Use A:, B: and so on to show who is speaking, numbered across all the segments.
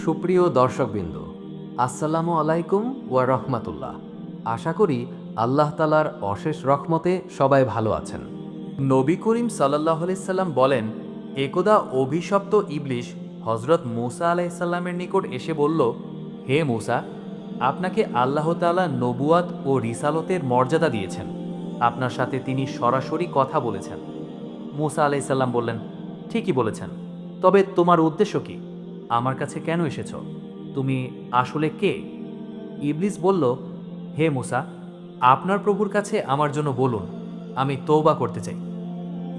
A: সুপ্রিয় দর্শকবৃন্দ, আসসালামু আলাইকুম ওয়া রহমাতুল্লাহ। আশা করি আল্লাহ তালার অশেষ রহমতে সবাই ভালো আছেন। নবী করিম সাল্লাহ সাল্লাম বলেন, একদা অভিশপ্ত ইবলিশ হজরত মুসা আলাইসাল্লামের নিকট এসে বলল, হে মুসা, আপনাকে আল্লাহ তালা নবুয়াত ও রিসালতের মর্যাদা দিয়েছেন। আপনার সাথে তিনি সরাসরি কথা বলেছেন মুসা আলাইসাল্লাম বললেন, ঠিকই বলেছেন। তবে তোমার উদ্দেশ্য কি আমার কাছে কেন এসেছ? তুমি আসলে কে? ইবলিস বলল, হে মুসা, আপনার প্রভুর কাছে আমার জন্য বলুন, আমি তৌবা করতে চাই।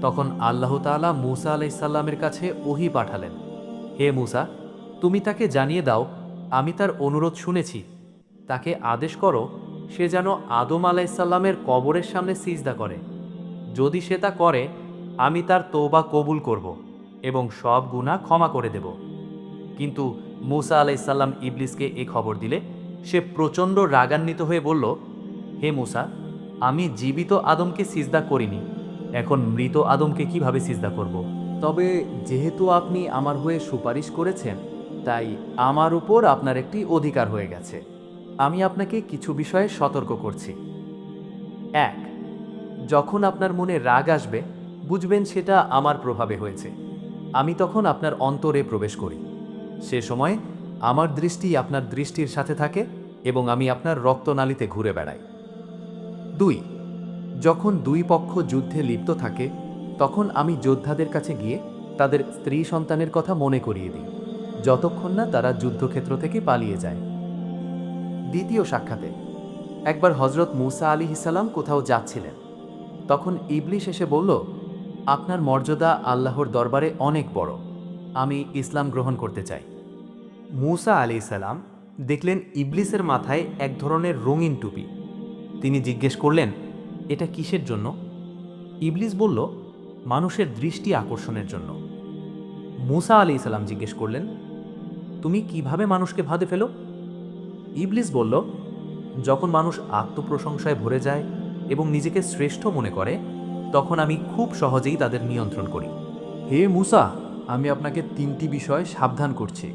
A: তখন আল্লাহ তাআলা মুসা আলাইসাল্লামের কাছে ওহি পাঠালেন, হে মুসা, তুমি তাকে জানিয়ে দাও, আমি তার অনুরোধ শুনেছি। তাকে আদেশ করো, সে যেন আদম আলাইসাল্লামের কবরের সামনে সিজদা করে। যদি সে তা করে, আমি তার তৌবা কবুল করব এবং সব গুনাহ ক্ষমা করে দেব। কিন্তু মুসা আলাইসাল্লাম ইবলিসকে এ খবর দিলে। সে প্রচণ্ড রাগান্বিত হয়ে বলল, হে মুসা, আমি জীবিত আদমকে সিজদা করিনি। এখন মৃত আদমকে কীভাবে সিজদা করব। তবে যেহেতু আপনি আমার হয়ে সুপারিশ করেছেন, তাই আমার উপর আপনার একটি অধিকার হয়ে গেছে। আমি আপনাকে কিছু বিষয়ে সতর্ক করছি। এক, যখন আপনার মনে রাগ আসবে, বুঝবেন সেটা আমার প্রভাবে হয়েছে। আমি তখন আপনার অন্তরে প্রবেশ করি। সে সময় আমার দৃষ্টি আপনার দৃষ্টির সাথে থাকে এবং আমি আপনার রক্তনালীতে ঘুরে বেড়াই। দুই, যখন দুই পক্ষ যুদ্ধে লিপ্ত থাকে, তখন আমি যোদ্ধাদের কাছে গিয়ে তাদের স্ত্রী সন্তানের কথা মনে করিয়ে দিই, যতক্ষণ না তারা যুদ্ধক্ষেত্র থেকে পালিয়ে যায়। দ্বিতীয় সাক্ষাতে, একবার হজরত মুসা আলী ইসালাম কোথাও যাচ্ছিলেন, তখন ইবলিশ এসে বলল, আপনার মর্যাদা আল্লাহর দরবারে অনেক বড়। আমি ইসলাম গ্রহণ করতে চাই। মুসা আলি সালাম দেখলেন ইবলিসের মাথায় এক ধরনের রঙিন টুপি। তিনি জিজ্ঞেস করলেন, এটা কিসের জন্য? ইবলিস বলল, মানুষের দৃষ্টি আকর্ষণের জন্য। মুসা আলি সালাম জিজ্ঞেস করলেন, তুমি কীভাবে মানুষকে ভাদে ফেলো? ইবলিস বলল, যখন মানুষ আত্মপ্রশংসায় ভরে যায় এবং নিজেকে শ্রেষ্ঠ মনে করে, তখন আমি খুব সহজেই তাদের নিয়ন্ত্রণ করি। হে মুসা আমি আপনাকে তিনটি বিষয় সাবধান করছি।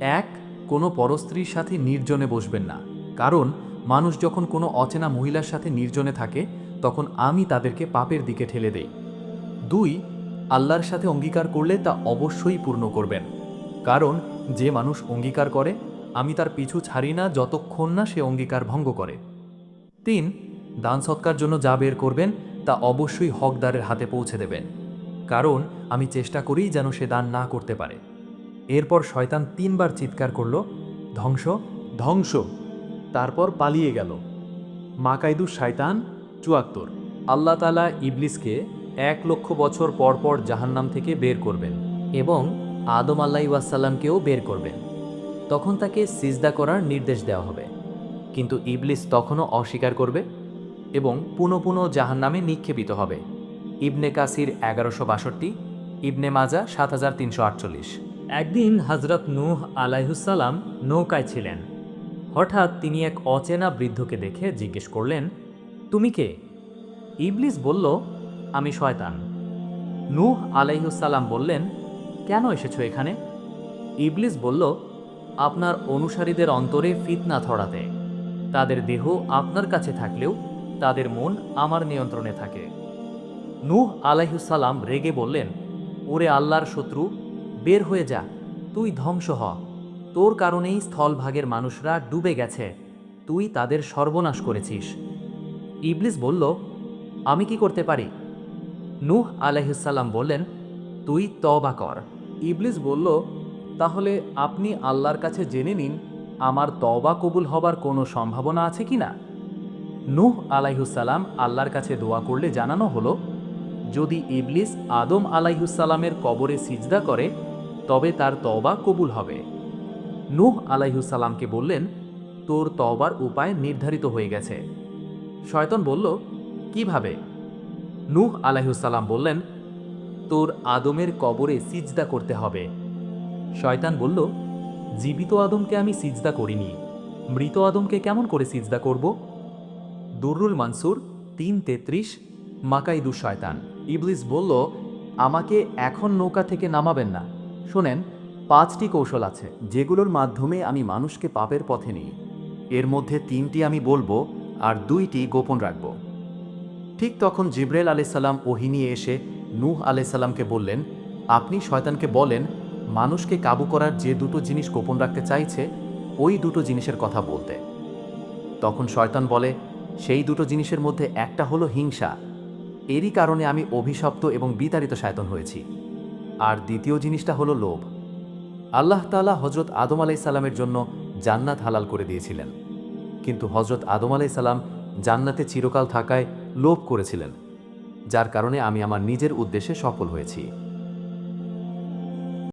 A: এক, কোনো পরস্ত্রীর সাথে নির্জনে বসবেন না। কারণ, মানুষ যখন কোনো অচেনা মহিলার সাথে নির্জনে থাকে, তখন আমি তাদেরকে পাপের দিকে ঠেলে দেই। দুই, আল্লাহর সাথে অঙ্গীকার করলে তা অবশ্যই পূর্ণ করবেন। কারণ, যে মানুষ অঙ্গীকার করে, আমি তার পিছু ছাড়ি না যতক্ষণ না সে অঙ্গীকার ভঙ্গ করে। তিন, দান সৎকার জন্য যা বের করবেন, তা অবশ্যই হকদারের হাতে পৌঁছে দেবেন। কারণ আমি চেষ্টা করি যেন সে দান না করতে পারে। এরপর শয়তান তিনবার চিৎকার করল, ধ্বংস ধ্বংস! তারপর পালিয়ে গেল। মাকাইদুর শয়তান চুয়াত্তর। আল্লাহ তালা ইবলিসকে এক লক্ষ বছর পর পর জাহান্নাম থেকে বের করবেন এবং আদম আল্লাহ ওয়াসাল্লামকেও বের করবেন। তখন তাকে সিজদা করার নির্দেশ দেওয়া হবে। কিন্তু ইবলিস তখনও অস্বীকার করবে এবং পুনঃ পুনঃ জাহান্নামে নিক্ষেপিত হবে। ইবনে কাসির এগারোশো বাষট্টি ইবনে মাজা সাত হাজার তিনশো আটচল্লিশ।
B: একদিন হজরত নূহ আলাইহুসালাম নৌকায় ছিলেন। হঠাৎ তিনি এক অচেনা বৃদ্ধকে দেখে জিজ্ঞেস করলেন, তুমি কে? ইবলিস বলল, আমি শয়তান। নূহ আলাইহুসালাম বললেন, কেন এসেছ এখানে? ইবলিস বলল, আপনার অনুসারীদের অন্তরে ফিতনা ছড়াতে। তাদের দেহ আপনার কাছে থাকলেও তাদের মন আমার নিয়ন্ত্রণে থাকে। নূহ আলাইহুসালাম রেগে বললেন ওরে আল্লাহর শত্রু, বের হয়ে যা, তুই ধ্বংস হ। তোর কারণেই স্থলভাগের মানুষরা ডুবে গেছে। তুই তাদের সর্বনাশ করেছিস। ইবলিস বলল, আমি কি করতে পারি? নুহ আলাইহুসাল্লাম বললেন, তুই তবা কর। ইবলিস বলল, তাহলে আপনি আল্লাহর কাছে জেনে নিন, আমার তবা কবুল হবার কোনো সম্ভাবনা আছে কি না? নূহ আলাইহুসাল্লাম আল্লাহর কাছে দোয়া করলে জানানো হলো যদি ইবলিস আদম আলাইহুসালামের কবরে সিজদা করে, তবে তার তবা কবুল হবে। নূহ আলাইহুসালামকে বললেন, তোর তবার উপায় নির্ধারিত হয়ে গেছে। শয়তন বলল, কীভাবে? নূহ আলাইহুসালাম বললেন, তোর আদমের কবরে সিজদা করতে হবে। শয়তান বলল, জীবিত আদমকে আমি সিজদা করিনি। মৃত আদমকে কেমন করে সিজদা করব? দুরুল মানসুর, তিন তেত্রিশ মাকাইদু শয়তান। ইবলিস বলল, আমাকে এখন নৌকা থেকে নামাবেন না। শোনেন,
A: পাঁচটি কৌশল আছে, যেগুলোর মাধ্যমে আমি মানুষকে পাপের পথে নিই। এর মধ্যে তিনটি আমি বলব আর দুইটি গোপন রাখব। ঠিক তখন জিব্রেল আলাইসাল্লাম ওহি নিয়ে এসে নূহ আলাইসাল্লামকে বললেন, আপনি শয়তানকে বলেন, মানুষকে কাবু করার যে দুটো জিনিস গোপন রাখতে চাইছে, ওই দুটো জিনিসের কথা বলতে। তখন শয়তান বলে, সেই দুটো জিনিসের মধ্যে একটা হলো হিংসা এরই কারণে আমি অভিশপ্ত এবং বিতাড়িত সায়তন হয়েছি। আর দ্বিতীয় জিনিসটা হলো লোভ। আল্লাহ তালা হজরত আদম আলাইসাল্লামের জন্য জান্নাত হালাল করে দিয়েছিলেন। কিন্তু হজরত আদম আলাইসাল্লাম জান্নাতে চিরকাল থাকায় লোভ করেছিলেন, যার কারণে আমি আমার নিজের উদ্দেশ্যে সফল হয়েছি।